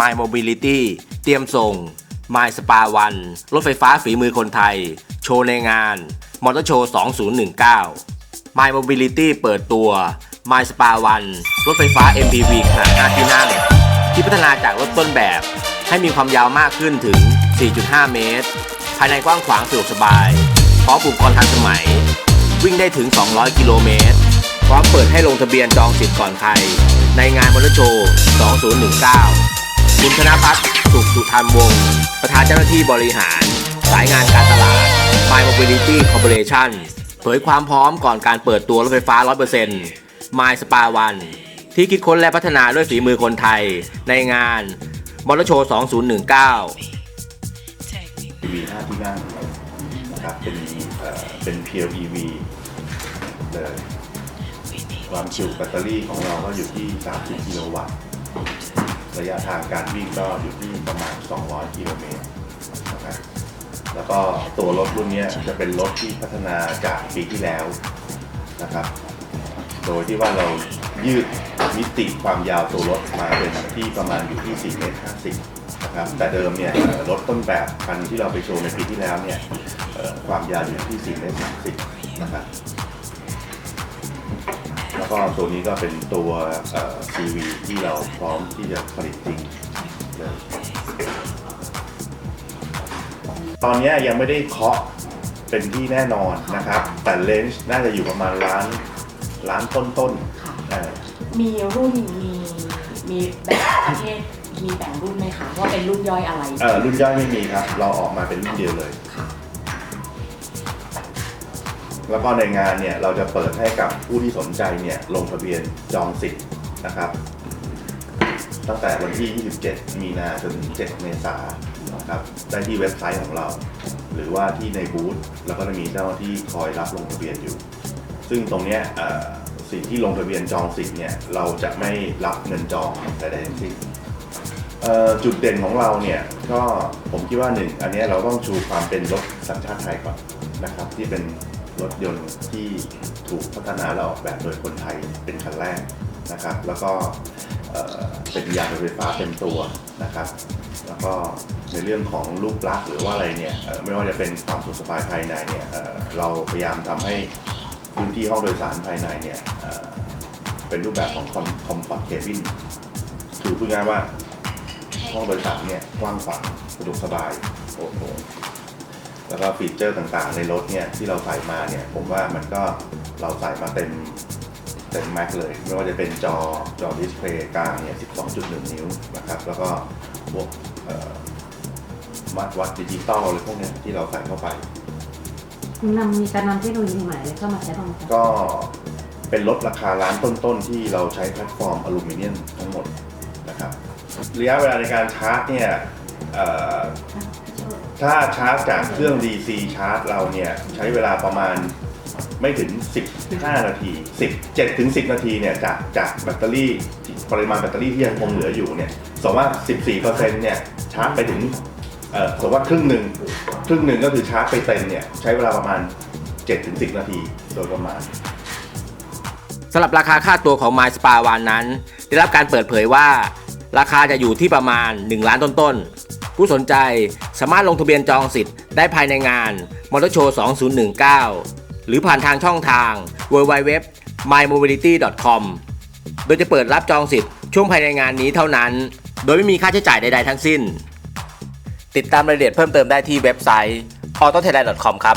My Mobility เตรียมส่ง My Spa One รถไฟฟ้าฝีมือคนไทย โชว์ในงานมอเตอร์โชว์ 2019 My Mobility เปิดตัว My Spa One รถไฟฟ้า MPV ขนาด5ที่นั่ง ที่พัฒนาจากรถต้นแบบ ให้มีความยาวมากขึ้นถึง 4.5 เมตร ภายในกว้างขวางสะดวกสบายพร้อมอุปกรณ์ทันสมัย วิ่งได้ถึง 200 กิโลเมตรพร้อมเปิดให้ลงทะเบียนจองสิทธิ์ก่อนใคร ในงานมอเตอร์โชว์ 2019 คุณธนพัฒน์สุขสุธรรมวงศ์ประธานเจ้าหน้าที่บริหาร สายงานการตลาด My Mobility Corporation เผยความพร้อมก่อนการเปิดตัวรถไฟฟ้า 100% My Spa One ที่คิดค้นและพัฒนาด้วยฝีมือคนไทยในงานมอเตอร์โชว์ 2019 EV 5ที่นั่งนะครับเป็นเป็น Pure EV เลยความจุแบตเตอรี่ของเราก็อยู่ที่ 30 กิโลวัตต์ ระยะทางการวิ่งก็อยู่ที่ประมาณ 200 กิโลเมตรนะครับแล้วก็ตัวรถรุ่นนี้จะเป็นรถที่พัฒนาจากปีที่แล้วนะครับ โดยที่ว่าเรายืดมิติความยาวตัวรถมาเป็นที่ประมาณอยู่ที่ 4 เมตร 50 นะครับ แต่เดิมเนี่ยรถต้นแบบคันที่เราไปโชว์ในปีที่แล้วเนี่ยความยาวอยู่ที่ 4 เมตร 30 นะครับ แล้วก็ตัวนี้ก็เป็นตัวเอ่อ CV ที่เราพร้อมที่จะผลิตจริงเลยตอนเนี้ยยังไม่ได้เคาะเป็นที่แน่นอนนะครับ แต่เลนส์น่าจะอยู่ประมาณล้านร้านต้นค่ะๆเอ่อมีรุ่นมีมีแบ่งประเภทมีแบ่งรุ่นไหมคะว่าเป็นรุ่นย่อยอะไร เอ่อรุ่นย่อยไม่มีครับ เราออกมาเป็นรุ่นเดียวเลยค่ะ แล้วก็ในงานเนี่ยเราจะเปิดให้กับผู้ที่สนใจเนี่ยลงทะเบียนจองสิทธิ์นะครับ ตั้งแต่วันที่ 27 มีนาจนถึง 7 เมษายนนะครับได้ที่เว็บไซต์ของเรา หรือว่าที่ในบูธแล้วก็จะมีเจ้าหน้าที่คอยรับลงทะเบียนอยู่ ซึ่งตรงเนี้ยสิ่งที่ลงทะเบียนจองสิทธิ์เนี่ยเราจะไม่รับเงินจองแต่ใดทั้งสิ้นจุดเด่นของเราเนี่ยก็ผมคิดว่าหนึ่งอันนี้เราต้องชูความเป็นรถสัญชาติไทยก่อนนะครับที่เป็น รถยนต์ที่ถูกพัฒนาและออกแบบโดยคนไทยเป็นคันแรกนะครับ แล้วก็เป็นยานไฟฟ้าเต็มตัวนะครับ แล้วก็ในเรื่องของรูปลักษณ์หรือว่าอะไรเนี่ยไม่ว่าจะเป็นความสุขสบายภายในเนี่ยเราพยายามทำให้พื้นที่ห้องโดยสารภายในเนี่ยเป็นรูปแบบของคอมฟอร์ตเคบินคือพูดง่ายว่าห้องโดยสารเนี่ยกว้างขวางสะดวกสบายโอ้โห แล้วก็ฟีเจอร์ต่างๆ ในรถเนี่ยที่เราใส่มาเนี่ยผมว่ามันก็เราใส่มาเต็มเต็มแม็กเลย ไม่ว่าจะเป็นจอจอดิสเพลย์กลางเนี่ย 12.1 นิ้วนะครับ แล้วก็พวกเอ่อมาตรวัดดิจิตอลอะไรพวกเนี้ยที่เราใส่เข้าไปนำมีการนำเทคโนโลยีใหม่ๆเข้ามาใช้บ้างไหมคะก็เป็นรถราคาล้านต้นๆ ที่เราใช้แพลตฟอร์มอลูมิเนียมทั้งหมดนะครับ ระยะเวลาในการชาร์จเนี่ยเอ่อ ถ้าชาร์จจากเครื่อง DC ชาร์จเราเนี่ยใช้เวลาประมาณไม่ถึง 15 นาที10 7ถึง10 นาทีเนี่ยจากจากแบตเตอรี่ปริมาณแบตเตอรี่ที่ยังคงเหลืออยู่เนี่ยสมมติว่า 14%เนี่ยชาร์จไปถึงเอ่อสมมติว่าครึ่งหนึ่งครึ่งหนึ่งก็คือชาร์จไปเต็มเนี่ยใช้เวลาประมาณ7-10 นาทีโดยประมาณสำหรับราคาค่าตัวของ My Spa One นั้น ได้รับการเปิดเผยว่า ราคาจะอยู่ที่ประมาณ 1 ล้านต้นๆ ผู้สนใจสามารถลงทะเบียนจองสิทธิ์ได้ภายในงานมอเตอร์โชว์ 2019 หรือผ่านทางช่องทาง www mymobility.com โดยจะเปิดรับจองสิทธิ์ช่วงภายในงานนี้เท่านั้น โดยไม่มีค่าใช้จ่ายใด ๆ ทั้งสิ้น ติดตามรายละเอียดเพิ่มเติมได้ที่เว็บไซต์ autothailand.com ครับ